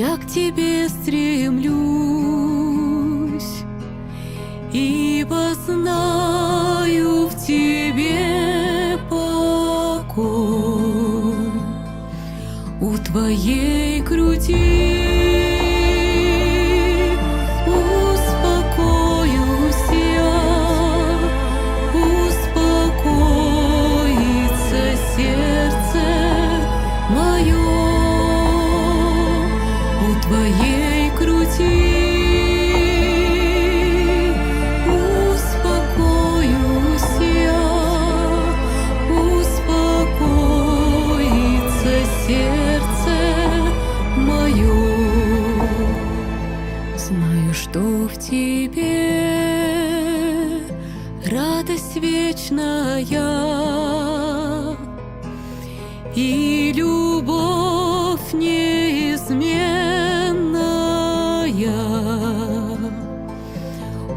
я к тебе стремлюсь, ибо знаю в тебе покой у твоей груди.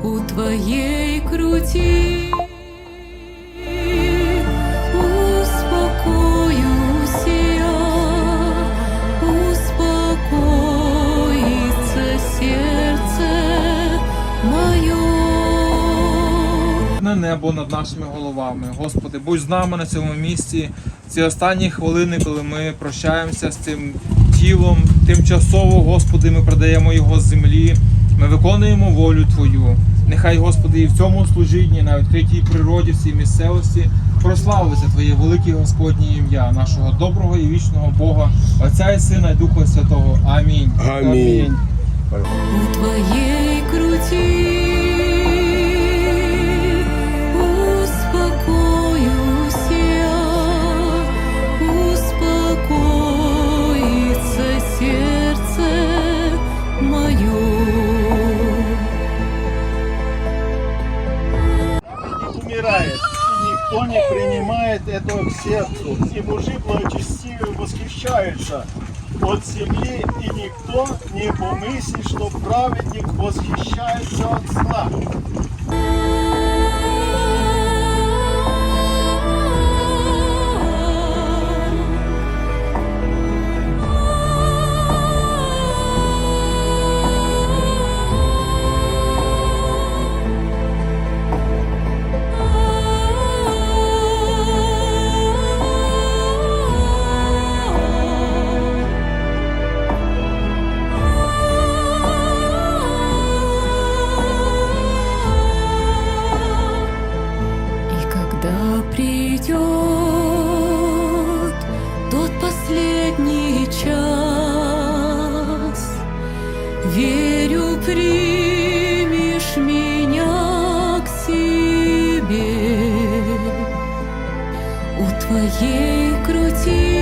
У сердце мое. небо над нашими головами. Господи, будь з нами на цьому місці. Ці останні хвилини, коли ми прощаємося з цим тілом, тимчасово, Господи, ми продаємо його з землі. Ми виконуємо волю Твою. Нехай, Господи, і в цьому служінні, на відкритій природі, всій місцевості, прославиться Твоє велике Господнє ім'я, нашого доброго і вічного Бога, Отця і Сина і Духа Святого. Амінь. Амінь. у твоїй груди принимает этого к сердцу, и мужи благочестивые восхищаются от земли, и никто не помыслит, что праведник восхищается от зла. Верю, примешь меня к себе у твоей груди.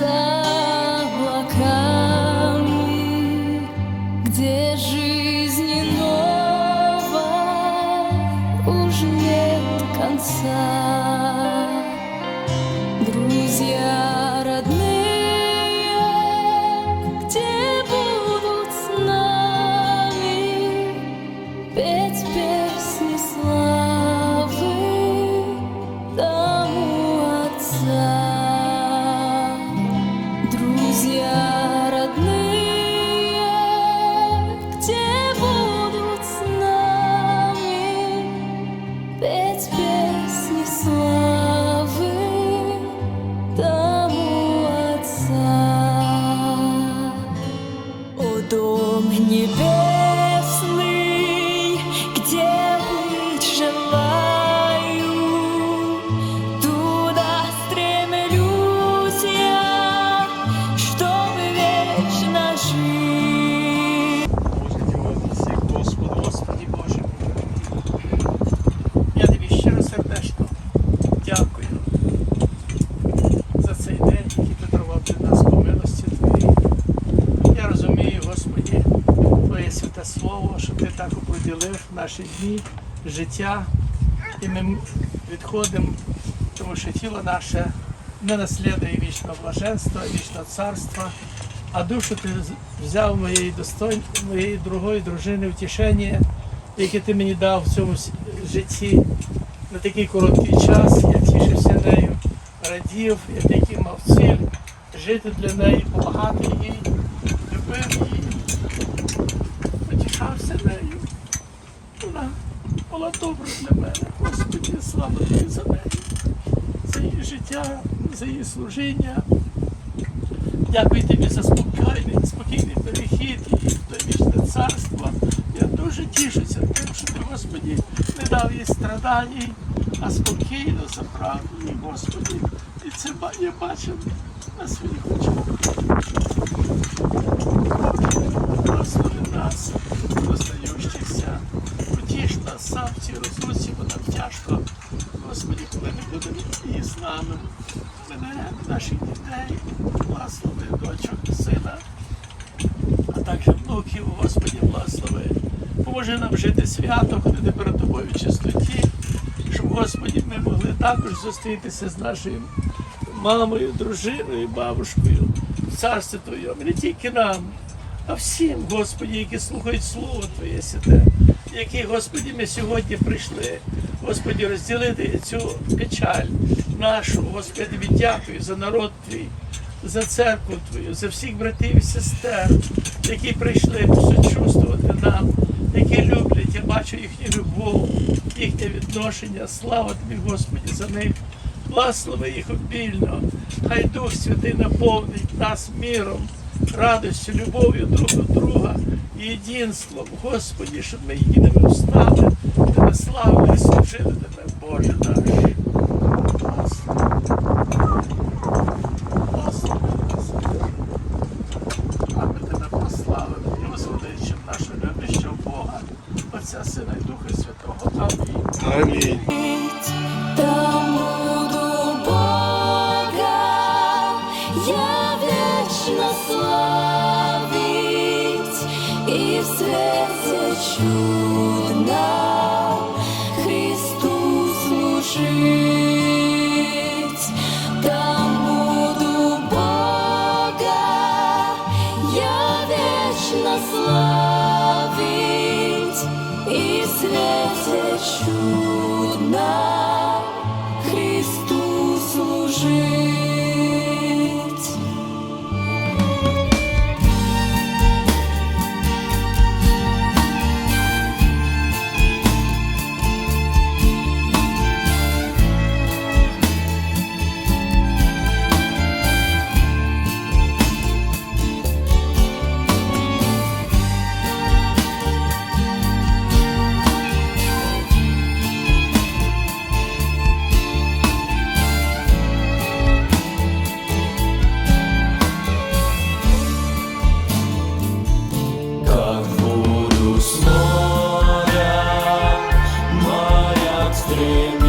За наші дні, життя, і ми відходимо, тому що тіло наше не наслідує вічного блаженства, вічного царства, а душу ти взяв моєї достойної, моєї другої дружини втішення, яке ти мені дав в цьому житті на такий короткий час. Я тішився нею, радів, я тільки мав ціль жити для неї, допомагати їй, любив її, потішався нею. Вона добра для мене. Господи, слава тобі за неї, за її життя, за її служіння. Дякую тобі за спокійний, спокійний перехід і вічне царство. Я дуже тішуся тим, що ти, Господі, не дав їй страдань, а спокійно забрав її, Господи. І це я бачив на своїх очах. Благослови нас, розстаючися. Утіш нас сам в цій розлуці, бо нам тяжко. Господи, коли не буде її з нами, мене, наших дітей, благослови дочок, сина, а також внуків, Господи, благослови. Поможи нам жити свято, ходити перед тобою в чистоті, щоб, Господи, ми могли також зустрітися з нашою мамою, дружиною, бабушкою, царстві Твоєму, не тільки нам, а всім, Господі, які слухають Слово Твоє святе, які, Господі, ми сьогодні прийшли, Господі, розділити цю печаль нашу, Господи, дякую за народ Твій, за церкву Твою, за всіх братів і сестер, які прийшли посочувствувати нам, які люблять, я бачу їхню любов, їхнє відношення. Слава тобі, Господі, за них. Благослови їх обільно. Хай Дух Святий наповнить нас міром, радістю, любов'ю друг до друга, єдинством, Господі, щоб ми єдиними встали, тебе славили служили тебе, Боже наш. Master.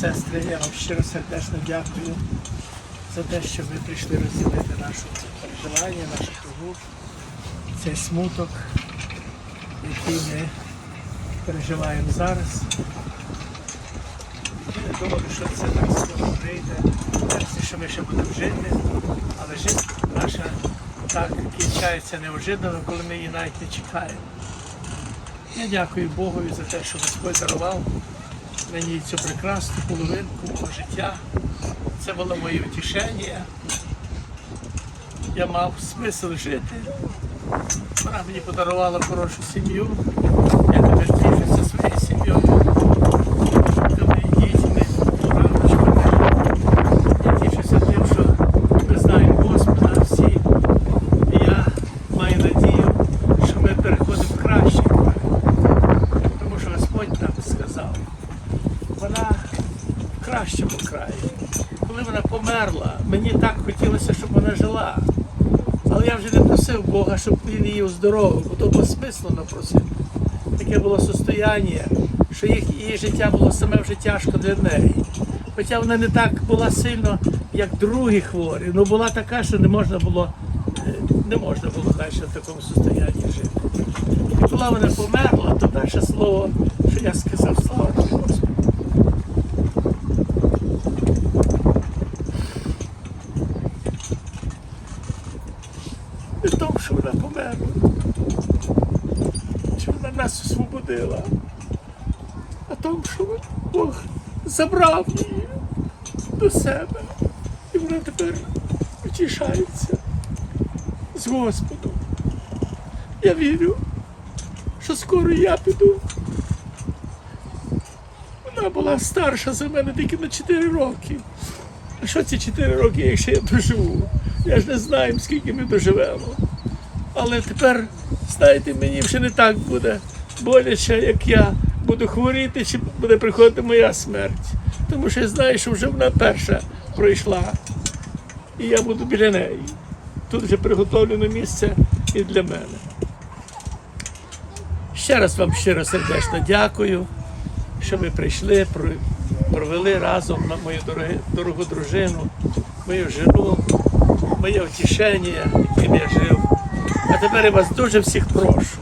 Сестри, я вам щиро сердечно дякую за те, що ви прийшли розділити нашу переживання, нашу тугу, цей смуток, який ми переживаємо зараз. Ми не думали, що це так скоро прийде, Кажеться, що ми ще будемо жити, але життя наша так кінчається неожиданно, коли ми її навіть не чекаємо. Я дякую Богу за те, що Господь дарував мені цю прекрасну половинку мого життя. Це було моє втішення. Я мав смисл жити. Вона мені подарувала хорошу сім'ю. Я тепер тішуся своєю сім'єю. Добрі дітьми, раночками. Я тішуся тим, що ми знаємо Господа всі. І я маю надію, що ми переходимо в кращий край. Тому що Господь нам сказав, вона в кращому краї. Коли вона померла, мені так хотілося, щоб вона жила. Але я вже не просив Бога, щоб він її оздоровив, бо то безсмислено просити. Таке було состояння, що їх, її життя було саме вже тяжко для неї. Хоча вона не так була сильно, як другі хворі, але була така, що не можна було, е, не можна було далі в такому состоянні жити. І коли вона померла, то перше слово, що я сказав, слава тобі, Господи. Не в тому, вона що вона нас освободила, а тому, що Бог забрав її до себе. І вона тепер утішається з Господом. Я вірю, що скоро я піду. Вона була старша за мене тільки на 4 роки. А що ці 4 роки, якщо я доживу? Я ж не знаю, скільки ми доживемо. Але тепер, знаєте, мені вже не так буде боляче, як я буду хворіти, чи буде приходити моя смерть. Тому що я знаю, що вже вона перша пройшла. І я буду біля неї. Тут вже приготовлено місце і для мене. Ще раз вам щиро сердечно дякую, що ви прийшли, провели разом на мою дороги- дорогу дружину, мою жену, моє втішення, яким я жив. А тепер я вас дуже всіх прошу.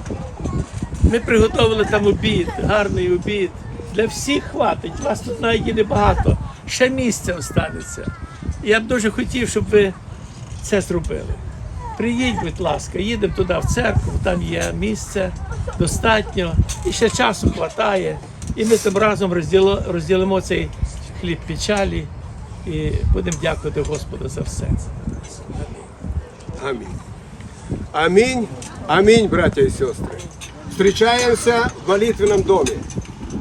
Ми приготували там обід, гарний обід. Для всіх хватить, вас тут навіть і небагато, ще місця останеться. Я б дуже хотів, щоб ви це зробили. Приїдь, будь ласка, їдемо туди в церкву, там є місце достатньо, і ще часу вистачає. І ми там разом розділо, розділимо цей хліб печалі і будемо дякувати Господу за все це. Аминь. Аминь. Братья и сестры. Встречаемся в молитвенном доме.